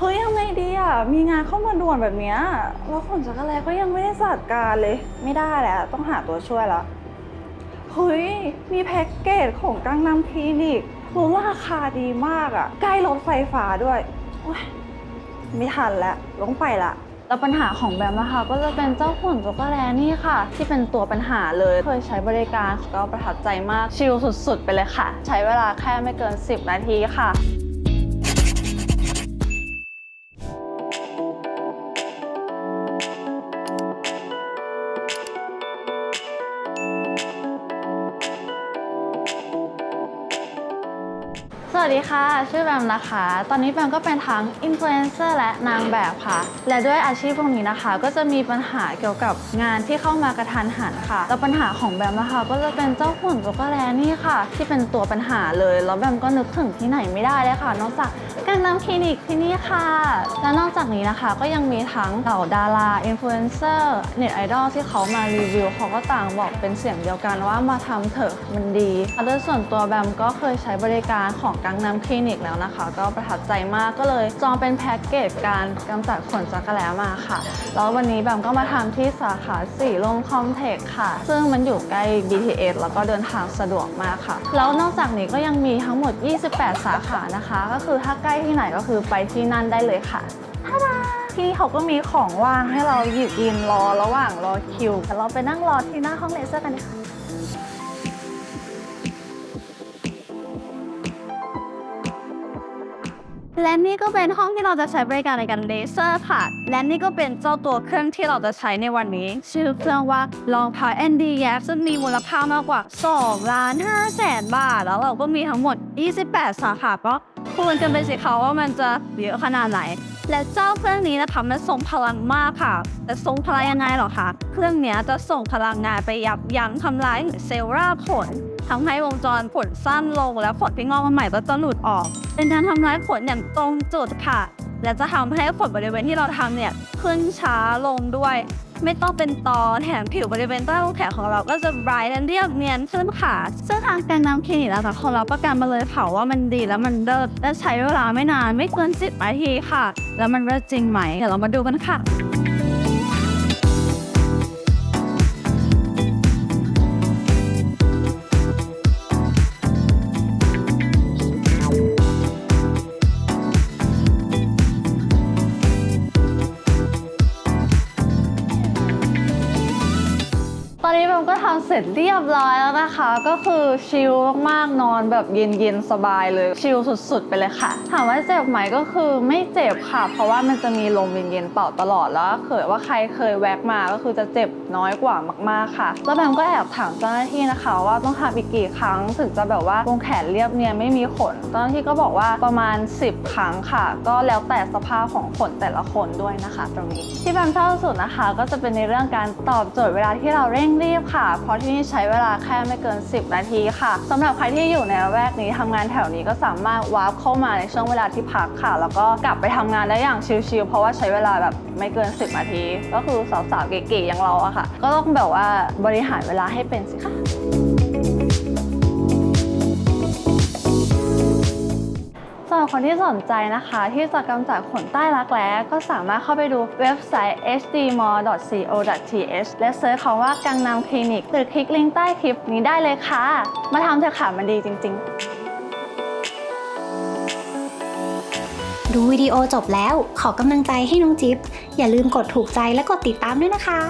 เฮ้ยยังไงดีอะ มีงานเข้ามาด่วนแบบเนี้ยแล้วขนจักรแลก็ยังไม่ได้จัดการเลย ไม่ได้แหละ ต้องหาตัวช่วยละเฮ้ย มีแพ็กเกจของกังนำคลินิกรู้ราคาดีมากอะ ใกล้รถไฟฟ้าด้วยโอ๊ยไม่ทันแล้วต้องไปละแล้วปัญหาของแบมนะคะก็จะเป็นเจ้าหุ่นจักรแลนี่ค่ะ ที่เป็นตัวปัญหาเลย เคยใช้บริการก็ประทับใจมากชิลสุดๆ ไปเลยค่ะ ใช้เวลาแค่ไม่เกิน 10 นาทีค่ะ วัสดีค่ะ ชื่อแบมนะคะ ตอนนี้แบมก็เป็นทั้งอินฟลูเอนเซอร์และนางแบบค่ะ และด้วยอาชีพพวกนี้นะคะ ก็จะมีปัญหาเกี่ยวกับงานที่เข้ามากระทันหันค่ะ แล้วปัญหาของแบมนะคะก็จะเป็นเจ้าหุ่นจักรแลนี่ค่ะ ที่เป็นตัวปัญหาเลย แล้วแบมก็นึกถึงที่ไหนไม่ได้เลยค่ะ นอกจากกังนำคลินิกที่นี่ค่ะ และนอกจากนี้นะคะก็ยังมีทั้งเหล่าดาราอินฟลูเอนเซอร์เน็ตไอดอลที่เขามารีวิวเขาก็ต่างบอกเป็นเสียงเดียวกันว่ามาทำเถอะมันดีโดยส่วนตัวแบมก็เคยใช้บริการของกังนำคลินิกแล้วนะคะ ก็ประทับใจมากก็เลยจองเป็นแพ็กเกจการกำจัดขนจักรแล้มาค่ะ แล้ววันนี้แบมก็มาทำที่สาขาสีลมคอมเทคค่ะ ซึ่งมันอยู่ใกล้ BTS แล้วก็เดินทางสะดวกมากค่ะ แล้วนอกจากนี้ก็ยังมีทั้งหมด 28 สาขานะคะ ก็คือถ้าใกล้ที่ไหนก็คือไปที่นั่นได้เลยค่ะที่นี่เขาก็มีของว่างให้เราหยิบกินรอระหว่างรอคิวแต่เราไปนั่งรอที่หน้าห้องเลเซอร์กันดีค่ะ และนี่ก็เป็นห้องที่เราจะใช้บริการในการเลเซอร์ค่ะ และนี่ก็เป็นเจ้าตัวเครื่องที่เราจะใช้ในวันนี้ ชื่อเครื่องว่า Long Power ND Yap ซึ่งมีมูลค่ามากกว่า2ล้าน5แสนบาท แล้วเราก็มีทั้งหมด 28 สาขาก็ คูณกันไปสิคะว่ามันจะเยอะขนาดไหน และเจ้าเครื่องนี้นะคะมันทรงพลังมากค่ะ แต่ทรงพลังยังไงหรอคะ เครื่องนี้จะส่งพลังงานไปยับยั้งทำลายเซลล์รากผลทำให้วงจรผลสั้นลง และผลที่งอกมาใหม่ก็จะหลุดออก เป็นการทำร้ายผลอย่างตรงจุดค่ะ และจะทำให้ผลบริเวณที่เราทำเนี่ยขึ้นช้าลงด้วย ไม่ต้องเป็นตอแถมผิวบริเวณใต้วงแขนของเราก็จะไบรท์และเรียบเนียนขึ้นค่ะ ซึ่งทางการนำคลินิกนะคะของเราประกันมาเลยค่ะว่ามันดีและมันเลิศและใช้เวลาไม่นานไม่เกิน10นาทีค่ะ แล้วมันเลิศจริงไหมเดี๋ยวเรามาดูกันค่ะ ตอนนี้แบมก็ทำเสร็จเรียบร้อยแล้วนะคะ ก็คือชิลมากๆนอนแบบเย็นๆสบายเลย ชิลสุดๆ ไปเลยค่ะ ถามว่าเจ็บไหมก็คือไม่เจ็บค่ะ เพราะว่ามันจะมีลมเย็นๆเป่าตลอดแล้วเกิดว่าใครเคยแวกมาก็คือจะเจ็บน้อยกว่ามากๆค่ะ แล้วแบมก็แอบถามเจ้าหน้าที่นะคะ ว่าต้องทำอีกกี่ครั้งถึงจะแบบว่าวงแขนเรียบเนียนไม่มีขนเจ้าหน้าที่ก็บอกว่าประมาณ 10 ครั้งค่ะ ก็แล้วแต่สภาพของขนแต่ละคนด้วยนะคะ ตรงนี้ที่แบมชอบสุดนะคะ ก็จะเป็นในเรื่องการตอบโจทย์เวลาที่เราเร่งรีบค่ะ เพราะที่นี่ใช้เวลาแค่ไม่เกิน 10 นาทีค่ะสำหรับใครที่อยู่ในละแวกนี้ทำงานแถวนี้ก็สามารถวาร์ปเข้ามาในช่วงเวลาที่พักค่ะ แล้วก็กลับไปทำงานได้อย่างชิลๆเพราะว่าใช้เวลาแบบไม่เกิน 10 นาที ก็คือสาวๆเก๋ๆอย่างเราอะค่ะ ก็ต้องแบบว่าบริหารเวลาให้เป็นสิคะ คนที่สนใจนะคะ ที่จะกำจัดขนใต้รักแร้ก็สามารถเข้าไปดูเว็บไซต์ hdmall.co.th และเซิร์ชคำว่ากังนำคลินิกหรือคลิกลิงก์ใต้คลิปนี้ได้เลยค่ะ มาทำเถอะค่ะมันดีจริง ๆดูวิดีโอจบแล้วขอกำลังใจให้น้องจิ๊บ อย่าลืมกดถูกใจและกดติดตามด้วยนะคะ